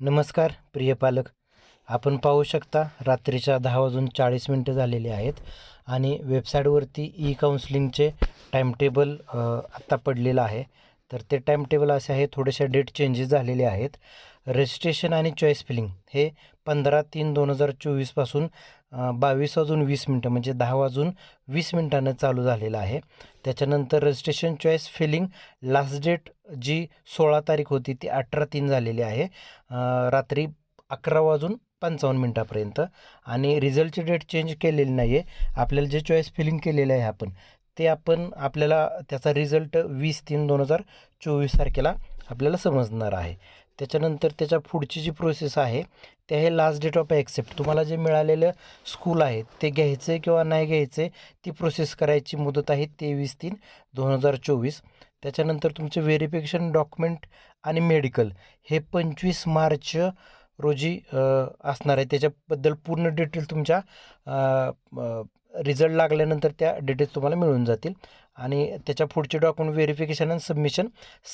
नमस्कार प्रिय पालक. आपण पाहू शकता रात्रीच्या दहा वाजून चाळीस मिनटं झालेली आहेत आणि वेबसाईटवरती ई काउन्सिलिंगचे टाईमटेबल आत्ता पडलेलं आहे. तर ते टाईमटेबल असे आहे थोडेशा डेट चेंजेस झालेले आहेत. रजिस्ट्रेशन आणि चॉईस फिलिंग हे पंधरा तीन दोन हजार चोवीसपासून बावीस वाजून वीस मिनटं म्हणजे दहा वाजून वीस मिनटानं चालू झालेलं आहे. त्याच्यानंतर registration choice filling last date जी सोळा तारीख होती ती अठरा तीन झालेली आहे. रात्री अकरा वाजून पंचावन्न मिनटापर्यंत. आणि रिझल्टची डेट चेंज केलेली नाही आहे आपल्याला जे चॉईस फिलिंग केलेलं आहे आपण ते आपण आपल्याला त्याचा रिझल्ट वीस तीन दोन हजार चोवीस तारखेला आपल्याला समजणार आहे. त्याच्यानंतर त्याच्या पुढची जी प्रोसेस आहे ते आहे लास्ट डेट ऑफ ॲक्सेप्ट तुम्हाला जे मिळालेलं स्कूल आहे ते घ्यायचं आहे किंवा नाही घ्यायचं आहे ती प्रोसेस करायची मुदत आहे तेवीस तीन दोन हजार चोवीस. त्याच्यानंतर तुमचे व्हेरिफिकेशन डॉक्युमेंट आणि मेडिकल हे पंचवीस मार्च रोजी असणार आहे. त्याच्याबद्दल पूर्ण डिटेल तुमच्या रिझल्ट लागल्यानंतर त्या डिटेल्स तुम्हाला मिळून जातील. आणि त्याच्या पुढचे डॉक्युमेंट व्हेरिफिकेशन आणि सबमिशन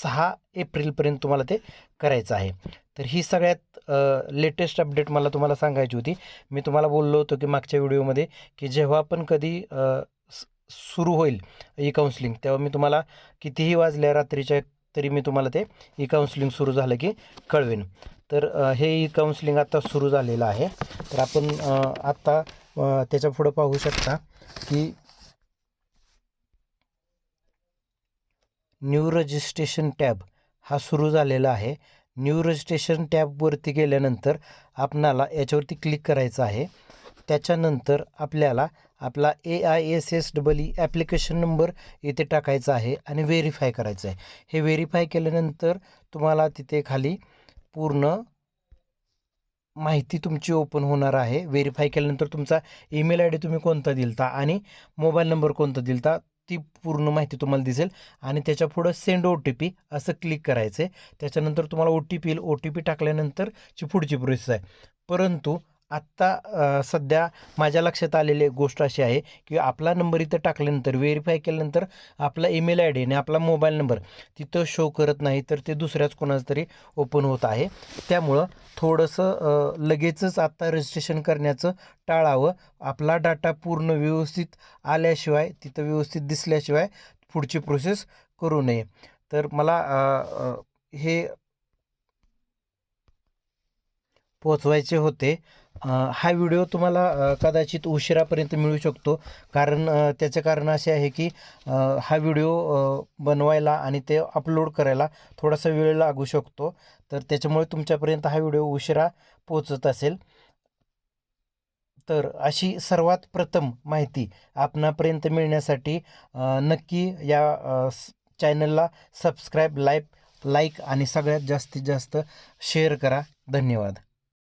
सहा एप्रिलपर्यंत तुम्हाला ते करायचं आहे. तर ही सगळ्यात लेटेस्ट अपडेट मला तुम्हाला सांगायची होती. मी तुम्हाला बोललो होतो की मागच्या व्हिडिओमध्ये की जेव्हा पण कधी सुरू होईल ई काउन्सिलिंग तेव्हा मी तुम्हाला कितीही वाजल्या रात्रीच्या तरी मी तुम्हाला ते ई काउन्सिलिंग सुरू झालं की कळवेन. तर हे ई काउन्सिलिंग आता सुरू झालेलं आहे. तर आपण आत्ता त्याच्या पुढं पाहू शकता की न्यू रजिस्ट्रेशन टॅब हा सुरू झालेला आहे. न्यू रजिस्ट्रेशन टॅबवरती गेल्यानंतर आपणाला याच्यावरती क्लिक करायचं आहे. त्याच्यानंतर आपल्याला आपला A I S S double E application number इथे टाकायचा आहे आणि व्हेरीफाय करायचं आहे. हे व्हेरीफाय केल्यानंतर तुम्हाला तिथे खाली पूर्ण माहिती तुमची ओपन होणार आहे. व्हेरीफाय केल्यानंतर तुमचा ईमेल आय डी तुम्ही कोणता दिलता आणि मोबाईल नंबर कोणता दिलता ती पूर्ण माहिती तुम्हाला दिसेल. आणि त्याच्या पुढं सेंड ओ टी पी असं क्लिक करायचं आहे त्याच्यानंतर तुम्हाला ओ टी पी येईल. ओ टी पी टाकल्यानंतरची पुढची प्रोसेस आहे. परंतु आत्ता सध्या माझ्या लक्षात आलेली एक गोष्ट अशी आहे की आपला नंबर इथं टाकल्यानंतर व्हेरीफाय केल्यानंतर आपला ईमेल आय डी आणि आपला मोबाईल नंबर तिथं शो करत नाही तर ते दुसऱ्याच कोणाचं तरी ओपन होत आहे. त्यामुळं थोडंसं लगेचच आत्ता रजिस्ट्रेशन करण्याचं टाळावं. आपला डाटा पूर्ण व्यवस्थित आल्याशिवाय तिथं व्यवस्थित दिसल्याशिवाय पुढची प्रोसेस करू नये. तर मला हे पोचवायचे होते. हा व्हिडिओ तुम्हाला कदाचित उशिरापर्यंत मिळू शकतो. कारण त्याचं कारण असे आहे की हा व्हिडिओ बनवायला आणि ते अपलोड करायला थोडासा वेळ लागू शकतो. तर त्याच्यामुळे तुमच्यापर्यंत हा व्हिडिओ उशिरा पोचत असेल. तर अशी सर्वात प्रथम माहिती आपणापर्यंत मिळण्यासाठी नक्की या चॅनलला सबस्क्राईब लाईक लाईक आणि सगळ्यात जास्तीत जास्त शेअर करा. धन्यवाद.